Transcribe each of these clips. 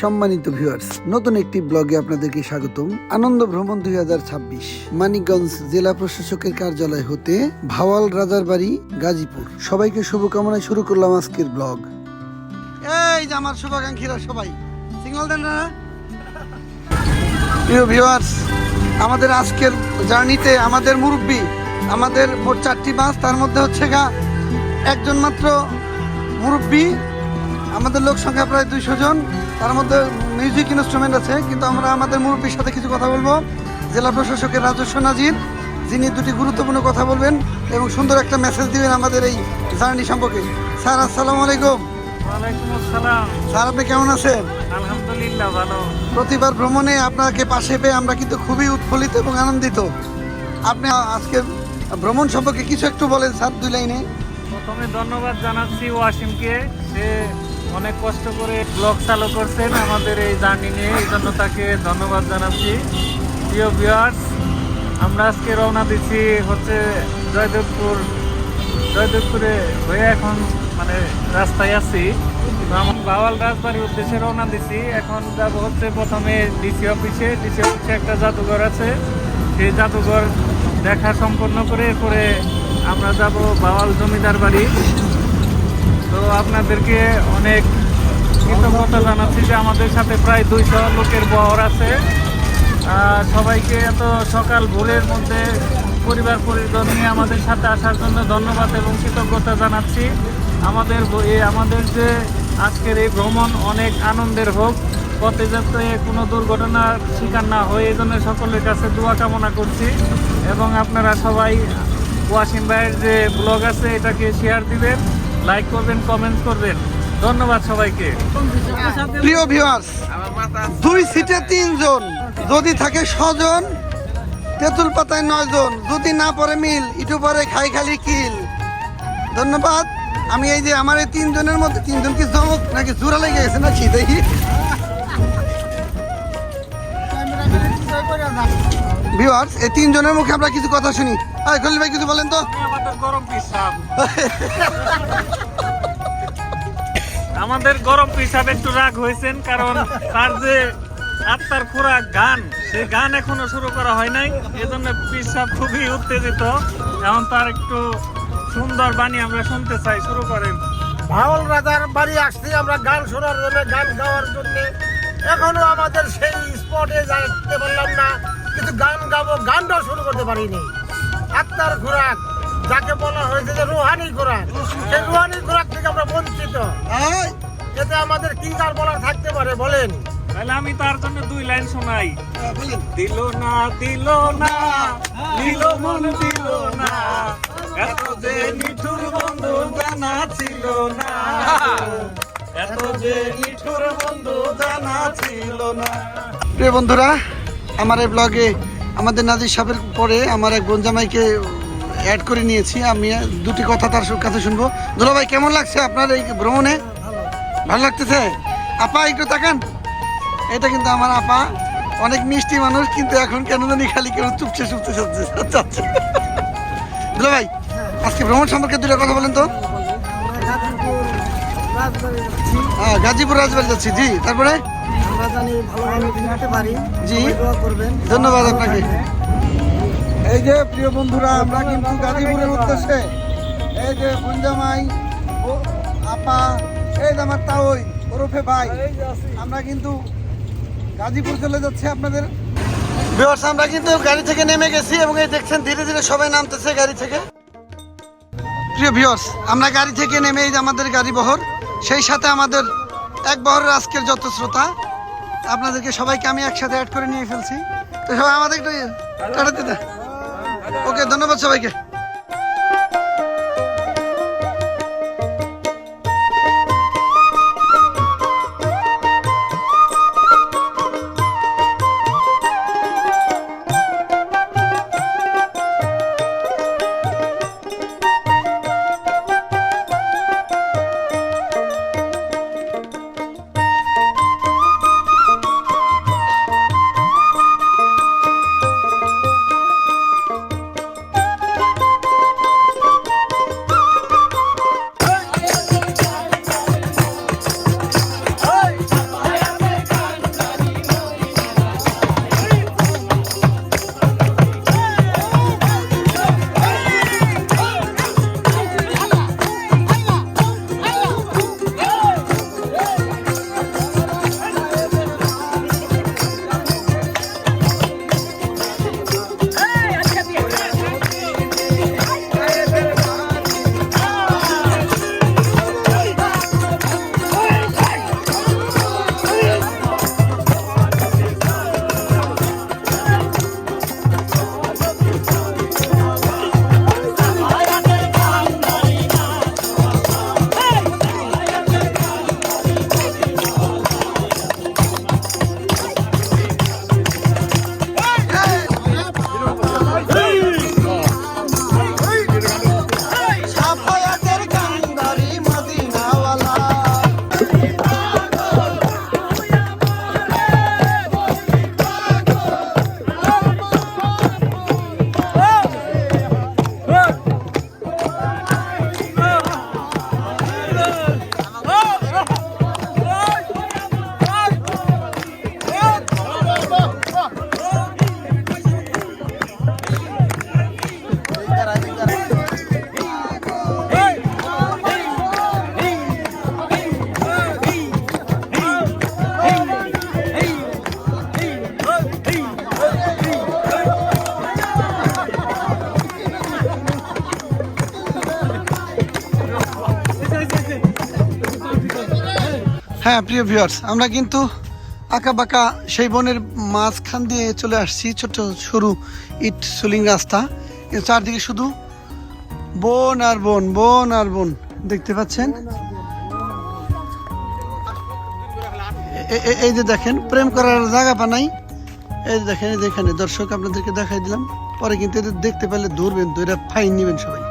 সম্মানিত ভিউয়ার্স নতুন একটি ব্লগে আপনাদেরকে স্বাগতম। আনন্দ ভ্রমণ দুই হাজার ছাব্বিশ, মানিকগঞ্জ জেলা প্রশাসকের কার্যালয় হতে ভাওয়াল রাজার বাড়ি, গাজীপুর। সবাইকে শুভকামনায় শুরু করলাম আজকের ব্লগ এই যে আমার শুভাকাঙ্ক্ষীরা সবাই, সিগন্যাল দেন প্রিয় ভিউয়ার্স আমাদের আজকের জার্নিতে আমাদের মুরব্বী, আমাদের মোট চারটি বাস, তার মধ্যে হচ্ছে গা একজন মাত্র মুরব্বী আমাদের লোক সংখ্যা প্রায় দুইশো জন। তার মধ্যে মিউজিক ইনস্ট্রুমেন্ট আছে কিন্তু আমরা আমাদের মুরব্বীর সাথে কিছু কথা বলব। জেলা প্রশাসকের রাজস্ব নাজির যিনি দুটি গুরুত্বপূর্ণ কথা বলবেন এবং সুন্দর একটা মেসেজ দিবেন আমাদের এই জার্নি সম্পর্কে। স্যার আসসালামু আলাইকুম। স্যার আপনি কেমন আছেন? আলহামদুলিল্লাহ ভালো। প্রতিবার ভ্রমণে আপনাকে পাশে পেয়ে আমরা কিন্তু খুবই উৎফুল্লিত এবং আনন্দিত। আপনি আজকে ভ্রমণ সম্পর্কে কিছু একটু বলেন স্যার দুই লাইনে। প্রথমে ধন্যবাদ জানাচ্ছি ওয়াসিমকে সে অনেক কষ্ট করে ব্লগ চালু করছেন আমাদের এই জার্নি নিয়ে, এই জন্য তাকে ধন্যবাদ জানাচ্ছি। প্রিয় ভিউয়ার্স আমরা আজকে রওনা দিচ্ছি হচ্ছে জয়দেবপুর, জয়দেবপুরে হয়ে এখন মানে রাস্তায় আছি। বাওয়াল রাজবাড়ির উদ্দেশ্যে রওনা দিছি এখন যাব হচ্ছে প্রথমে ডিসি অফিসে। ডিসি অফিসে একটা জাদুঘর আছে। সেই জাদুঘর দেখা সম্পন্ন করে এরপরে আমরা যাব বাওয়াল জমিদার বাড়ি। তো আপনাদেরকে অনেক কৃতজ্ঞতা জানাচ্ছি যে আমাদের সাথে প্রায় দুইশো লোকের বহর আছে। সবাইকে এত সকাল ভোরের মধ্যে পরিবার পরিজন নিয়ে আমাদের সাথে আসার জন্য ধন্যবাদ এবং কৃতজ্ঞতা জানাচ্ছি। আমাদের আমাদের যে আজকের এই ভ্রমণ অনেক আনন্দের হোক, পথে যাতে কোনো দুর্ঘটনার শিকার না হয় এই জন্য সকলের কাছে দোয়া কামনা করছি এবং আপনারা সবাই ওয়াসিম ভাইয়ের যে ব্লগ আছে এটাকে শেয়ার দিবেন। লাইক করবেন কমেন্ট করবেন। ধন্যবাদ সবাইকে। প্রিয় ভিউয়ার্স দুই সিটে তিনজন, যদি থাকে ছজন, তেঁতুল পাতায় নয় জন যদি না পরে মিল, ইটু পরে খাই খালি কিল। ধন্যবাদ। আমি এই যে আমার এই তিনজনের মধ্যে তিনজন কি জমক নাকি জোড়া লেগে গেছে নাকি দেখি? ভিউয়ার্স এই তিনজনের মুখে আমরা কিছু কথা শুনি। এই খলিল ভাই কিছু বলেন তো? আমাদের গরম পিসাব। আমাদের গরম পিসাব একটু রাগ হয়েছেন কারণ তার যে আত্মার খোরাক গান সেই গান এখনও শুরু করা হয় নাই। এজন্য পিসাব খুবই উত্তেজিত। এখন তার একটু সুন্দর বাণী আমরা শুনতে চাই শুরু করেন। ভাওয়াল রাজার বাড়ি আসছি আমরা গান শোনার জন্য গান গাওয়ার জন্য। এখনও আমাদের সেই স্পটে যাইতে পারলাম না। করতে পারিনি। আত্মার খোরাক যাকে বলা হয়েছে যে রুহানি খোরাক সেই রুহানি খোরাক থেকে আমরা বঞ্চিত। এই, এতে আমাদের কি গান বলার থাকতে পারে বলেন? তাহলে আমি তার জন্য দুই লাইন শোনাই। বলেন। দিল না দিল না দিল মন দিল না। এত যে নিঠুর বন্ধু জানা ছিল না। এত যে নিঠুর বন্ধু জানা ছিল না। প্রিয় বন্ধুরা আমার এই ব্লগে আমাদের নাজির সাহেবের পরে আমার এক বনজামাইকে অ্যাড করে নিয়েছি। আমি দুটি কথা তার কাছে শুনব। দুলা ভাই কেমন লাগছে আপনার এই ভ্রমণে? ভালো লাগতেছে? আপা একটু তাকান। এটা কিন্তু আমার আপা। অনেক মিষ্টি মানুষ কিন্তু এখন কেন জানি খালি কেন চুপছে চুপতে চাচ্ছে চাচ্ছে। দুলা ভাই আজকে ভ্রমণ সম্পর্কে দুটো কথা বলেন তো। হ্যাঁ গাজীপুর রাজবাড়ি যাচ্ছি। জি তারপরে? আমরা জানি ভালোভাবে ফিরতে পারি। জি। করবেন। ধন্যবাদ আপনাকে। এই যে প্রিয় বন্ধুরা আমরা কিন্তু গাজীপুরের উদ্দেশ্যে এই যে গুঞ্জামাই ও আপা এই যে আমার তাওই ওরফে ভাই আমরা কিন্তু গাজীপুর চলে যাচ্ছে আপনাদের। বিহার আমরা কিন্তু গাড়ি থেকে নেমে গেছি এবং এই দেখছেন ধীরে ধীরে সবাই নামতেছে গাড়ি থেকে। প্রিয় ভিউয়ার্স আমরা গাড়ি থেকে নেমে এই যে আমাদের গাড়ি বহর সেই সাথে আমাদের এক বহরের আজকের যত শ্রোতা আপনাদেরকে সবাইকে আমি একসাথে অ্যাড করে নিয়ে ফেলছি। তো সবাই আমাদের একটু ওকে ধন্যবাদ সবাইকে। হ্যাঁ প্রিয় ভিউয়ার্স আমরা কিন্তু আঁকা বাঁকা সেই বনের মাঝখান দিয়ে চলে আসছি ছোট সরু ইট সুলিং রাস্তা। চারদিকে শুধু বন আর বন বন আর বন, দেখতে পাচ্ছেন? এই যে দেখেন, প্রেম করার জায়গা পানাই এই দেখেন, এই যেখানে দর্শক আপনাদেরকে দেখাই দিলাম। পরে কিন্তু এদের দেখতে পেলে ধরবেন তো ফাইন নেবেন সবাই।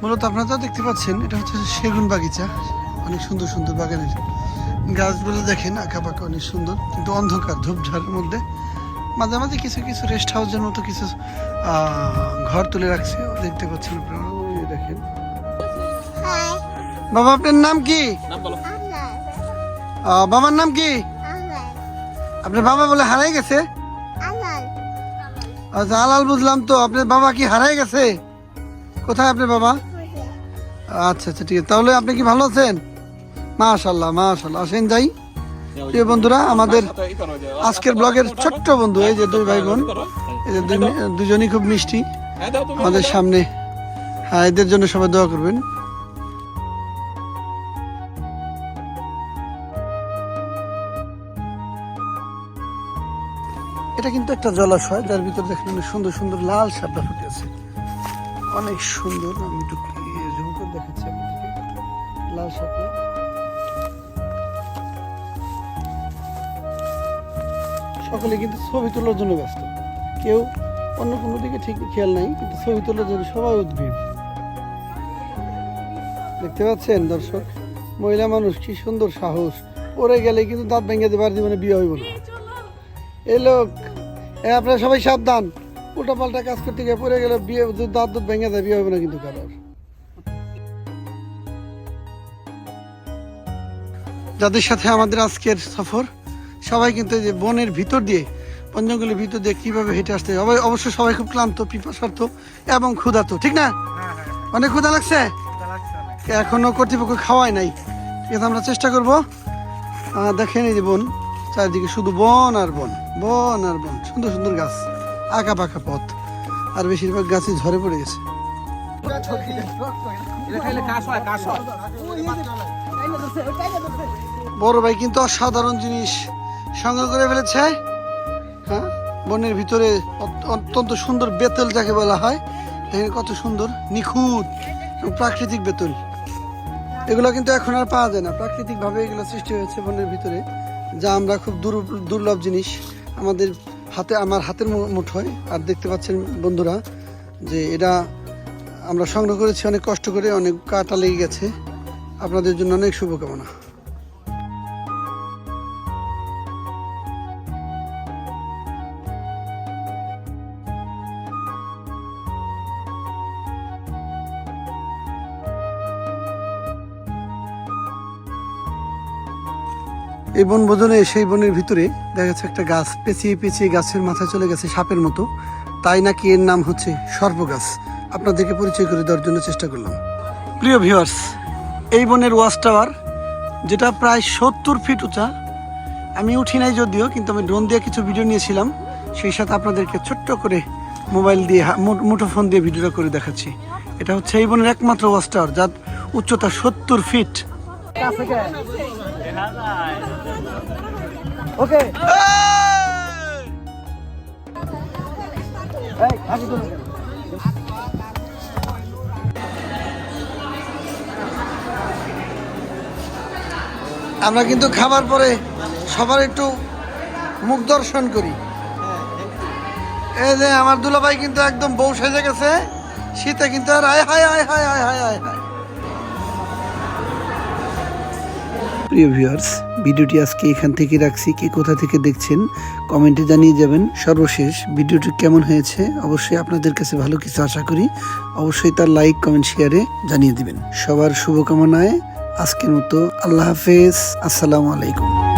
মূলত আপনারা দেখতে পাচ্ছেন, এটা হচ্ছে সেগুন বাগিচা। অনেক সুন্দর সুন্দর বাগানের গাছগুলো দেখেন আঁকা পাকা অনেক সুন্দর কিন্তু অন্ধকার ধূপঝাড়ের মধ্যে। মাঝে মাঝে কিছু কিছু রেস্ট হাউসের মতো কিছু ঘর তুলে রাখছে দেখতে পাচ্ছেন আপনারা। দেখেন। বাবা আপনার নাম কি? বাবার নাম কি? আপনার বাবা বলে হারাই গেছে? আচ্ছা আলাল বুঝলাম তো আপনার বাবা কি হারাই গেছে? কোথায় আপনার বাবা? আচ্ছা আচ্ছা ঠিক আছে। তাহলে আপনি কি ভালো আছেন? মাশাল্লাহ মাশাল্লাহ আসেন যাই। প্রিয় বন্ধুরা, আমাদের আজকের ব্লগের ছোট্ট বন্ধু, এই যে দুই ভাই বোন এই যে দুজনই খুব মিষ্টি। আমাদের সামনে হ্যাঁ এদের জন্য সবাই দোয়া করবেন। এটা কিন্তু একটা জলাশয়, যার ভিতর দেখেন অনেক সুন্দর সুন্দর লাল সাদা ফুটে আছে। অনেক সুন্দর, আমি একটু জুম করে দেখাচ্ছি লাল সাদা সকলে কিন্তু ছবি তোলার জন্য ব্যস্ত। কেউ অন্য কোনো দিকে ঠিক খেয়াল নাই, কিন্তু ছবি তোলার জন্য সবাই উদ্ভিদ দেখতে পাচ্ছেন দর্শক, মহিলা মানুষ কি সুন্দর সাহস। পরে গেলে কিন্তু দাঁত ভেঙে দেবার জীবনে বিয়ে হইব না। এই লোক আপনারা সবাই সাবধান। উল্টা পাল্টা কাজ করতে গিয়ে পরে গেলে বিয়ে দাঁত দুধ ভেঙে যায়, বিয়ে হবে না কিন্তু কারোর। যাদের সাথে আমাদের আজকের সফর সবাই কিন্তু এই যে বনের ভিতর দিয়ে বন জঙ্গলের ভিতর দিয়ে কীভাবে হেঁটে আসতে হবে অবশ্য সবাই খুব ক্লান্ত পিপাসার্থ এবং ক্ষুধার্ত ঠিক না? অনেক ক্ষুধা লাগছে? এখনও কর্তৃপক্ষ খাওয়ায় নাই। ঠিক আছে আমরা চেষ্টা করব। দেখেন এই যে বন চারিদিকে শুধু বন আর বন বন আর বন সুন্দর সুন্দর গাছ আঁকা পাকা পথ আর বেশিরভাগ গাছই ঝরে পড়ে গেছে। বড় ভাই কিন্তু অসাধারণ জিনিস। সংগ্রহ করে ফেলেছে? হ্যাঁ? বনের ভিতরে অত্যন্ত সুন্দর বেতল যাকে বলা হয়। দেখেন কত সুন্দর, নিখুঁত প্রাকৃতিক বেতল। এগুলো কিন্তু এখন আর পাওয়া যায় না। প্রাকৃতিক ভাবে এগুলো সৃষ্টি হয়েছে বনের ভিতরে, যা আমরা খুব দুর- দুর্লভ জিনিস। আমাদের হাতে আমার হাতের মুঠোয়। আর দেখতে পাচ্ছেন বন্ধুরা যে এটা আমরা সংগ্রহ করেছি, অনেক কষ্ট করে, অনেক কাটা লেগে গেছে। আপনাদের জন্য অনেক শুভকামনা। এই বনভোজনে সেই বনের ভিতরে দেখা যাচ্ছে একটা গাছ পেঁচিয়ে পেঁচিয়ে গাছের মাথায় চলে গেছে সাপের মতো। তাই নাকি এর নাম হচ্ছে সর্প গাছ আপনাদেরকে পরিচয় করে দেওয়ার জন্য চেষ্টা করলাম। প্রিয় ভিউয়ার্স এই বনের ওয়াচ টাওয়ার যেটা প্রায় সত্তর ফিট উঁচা। আমি উঠি নাই যদিও, কিন্তু আমি ড্রোন দিয়ে কিছু ভিডিও নিয়েছিলাম। সেই সাথে আপনাদেরকে ছোট্ট করে মোবাইল দিয়ে মুঠোফোন দিয়ে ভিডিওটা করে দেখাচ্ছি। এটা হচ্ছে এই বনের একমাত্র ওয়াচ টাওয়ার যার উচ্চতা সত্তর ফিট ওকে। আমরা কিন্তু খাবার পরে সবার একটু মুখ দর্শন করি। এই যে আমার দুলাভাই কিন্তু একদম বউ সেজে গেছে শীতে কিন্তু আর আয় হায় আয় হায় আয় হায় আয় হায়। প্রিয় ভিউয়ার্স, ভিডিওটি আজকে এখান থেকে রাখছি। কে কোথা থেকে দেখছেন, কমেন্টে জানিয়ে যাবেন সর্বশেষ ভিডিওটি কেমন হয়েছে। অবশ্যই আপনাদের কাছে ভালো কিছু আশা করি। অবশ্যই তার লাইক, কমেন্ট, শেয়ারে জানিয়ে দিবেন। সবার শুভকামনায় আজকের মতো আল্লাহ হাফেজ। আসসালামু আলাইকুম।